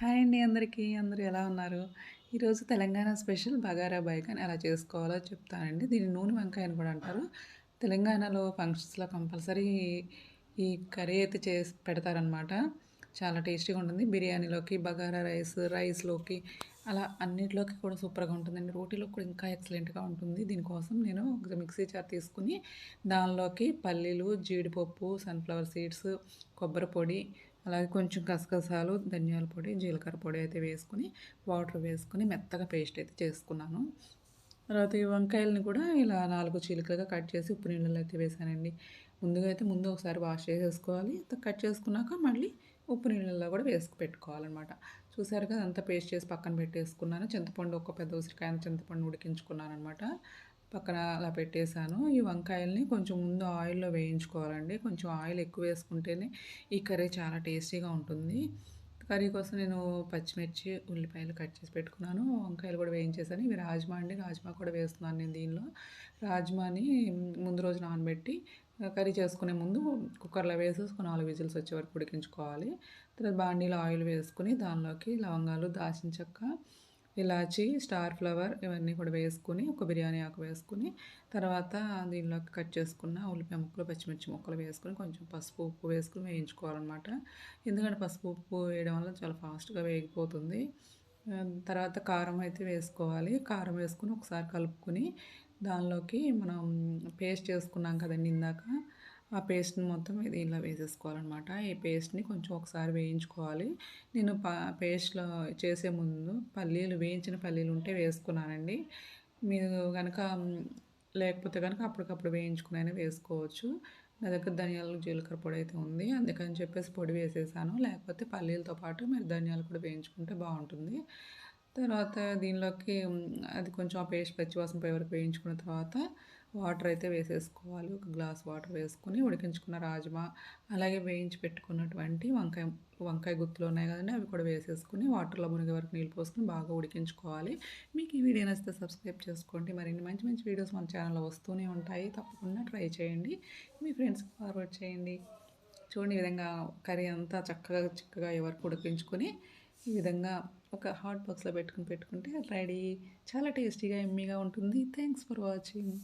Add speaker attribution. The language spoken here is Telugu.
Speaker 1: హాయ్ అండి అందరికీ. అందరూ ఎలా ఉన్నారు? ఈరోజు తెలంగాణ స్పెషల్ బగారా బైకాని ఎలా చేసుకోవాలో చెప్తానండి. దీన్ని నూనె వంకాయ అని కూడా అంటారు. తెలంగాణలో ఫంక్షన్స్లో కంపల్సరీ ఈ కర్రీ అయితే చేసి పెడతారనమాట చాలా టేస్టీగా ఉంటుంది. బిర్యానీలోకి బగారా రైస్ రైస్లోకి అలా అన్నిటిలోకి కూడా సూపర్గా ఉంటుందండి. రోటీలో కూడా ఇంకా ఎక్సలెంట్గా ఉంటుంది. దీనికోసం నేను ఒక మిక్సీ చార్ తీసుకుని దానిలోకి పల్లీలు జీడిపప్పు సన్ఫ్లవర్ సీడ్స్ కొబ్బరి పొడి అలాగే కొంచెం గసగసాలు ధనియాల పొడి జీలకర్ర పొడి అయితే వేసుకుని వాటర్ వేసుకుని మెత్తగా పేస్ట్ అయితే చేసుకున్నాను. తర్వాత ఈ వంకాయలని కూడా ఇలా నాలుగు చీలికలుగా కట్ చేసి ఉప్పు నీళ్ళలో అయితే వేసానండి. ముందుగా అయితే ముందు ఒకసారి వాష్ చేసేసుకోవాలి. కట్ చేసుకున్నాక మళ్ళీ ఉప్పు నీళ్ళల్లో కూడా వేసుకు పెట్టుకోవాలన్నమాట. చూసారు కదా అంతా పేస్ట్ చేసి పక్కన పెట్టేసుకున్నాను. చింతపండు ఒక పెద్ద ఉసిరికాయ చింతపండు ఉడికించుకున్నాను అనమాట పక్కన అలా పెట్టేశాను. ఈ వంకాయల్ని కొంచెం ముందు ఆయిల్లో వేయించుకోవాలండి. కొంచెం ఆయిల్ ఎక్కువ వేసుకుంటేనే ఈ కర్రీ చాలా టేస్టీగా ఉంటుంది. కర్రీ కోసం నేను పచ్చిమిర్చి ఉల్లిపాయలు కట్ చేసి పెట్టుకున్నాను. వంకాయలు కూడా వేయించేసాను ఇవి రాజ్మా అండి. రాజ్మా కూడా వేస్తున్నాను నేను దీనిలో. రాజ్మాని ముందు రోజు నానబెట్టి కర్రీ చేసుకునే ముందు కుక్కర్లో వేసేసుకుని నాలుగు విజిల్స్ వచ్చే వరకు ఉడికించుకోవాలి. తర్వాత బాండీలో ఆయిల్ వేసుకుని దానిలోకి లవంగాలు దాచిన చెక్క ఇలాచి స్టార్ ఫ్లవర్ ఇవన్నీ కూడా వేసుకుని ఒక బిర్యానీ ఆకు వేసుకుని తర్వాత దీనిలోకి కట్ చేసుకున్న ఉల్లిపాయ ముక్కలు పచ్చిమిర్చి ముక్కలు వేసుకుని కొంచెం పసుపు ఉప్పు వేసుకుని వేయించుకోవాలన్నమాట. ఎందుకంటే పసుపు ఉప్పు వేయడం వల్ల చాలా ఫాస్ట్గా వేగిపోతుంది. తర్వాత కారం అయితే వేసుకోవాలి. కారం వేసుకుని ఒకసారి కలుపుకొని దానిలోకి మనం పేస్ట్ చేసుకున్నాం కదండి ఇందాక ఆ పేస్ట్ని మొత్తం ఇది ఇలా వేసేసుకోవాలన్నమాట. ఈ పేస్ట్ని కొంచెం ఒకసారి వేయించుకోవాలి. నేను పేస్ట్లో చేసే ముందు పల్లీలు వేయించిన పల్లీలు ఉంటే వేసుకున్నానండి. మీరు కనుక లేకపోతే కనుక అప్పటికప్పుడు వేయించుకునైనా వేసుకోవచ్చు. నా దగ్గర ధనియాలు జీలకర్ర పొడి అయితే ఉంది. అందుకని చెప్పేసి పొడి వేసేసాను. లేకపోతే పల్లీలతో పాటు మీరు ధనియాలు కూడా వేయించుకుంటే బాగుంటుంది. తర్వాత దీనిలోకి అది కొంచెం ఆ పేస్ట్ పచ్చివాసన పోయే వరకు వేయించుకున్న తర్వాత వాటర్ అయితే వేసేసుకోవాలి. ఒక గ్లాస్ వాటర్ వేసుకొని ఉడికించుకున్న రాజ్మా అలాగే వేయించి పెట్టుకున్నటువంటి వంకాయ వంకాయ గుత్తులు ఉన్నాయి కదండి అవి కూడా వేసేసుకుని వాటర్లో మునిగే వరకు నీళ్ళు పోసుకొని బాగా ఉడికించుకోవాలి. మీకు ఈ వీడియో నచ్చితే సబ్స్క్రైబ్ చేసుకోండి. మరిన్ని మంచి మంచి వీడియోస్ మన ఛానల్లో వస్తూనే ఉంటాయి. తప్పకుండా ట్రై చేయండి. మీ ఫ్రెండ్స్కి ఫార్వర్డ్ చేయండి. చూడండి ఈ విధంగా కర్రీ అంతా చక్కగా చిక్కగా ఎవరికి ఉడికించుకొని ఈ విధంగా ఒక హాట్ బాక్స్లో పెట్టుకుని పెట్టుకుంటే రెడీ. చాలా టేస్టీగా ఎమ్మీగా ఉంటుంది. Thanks for watching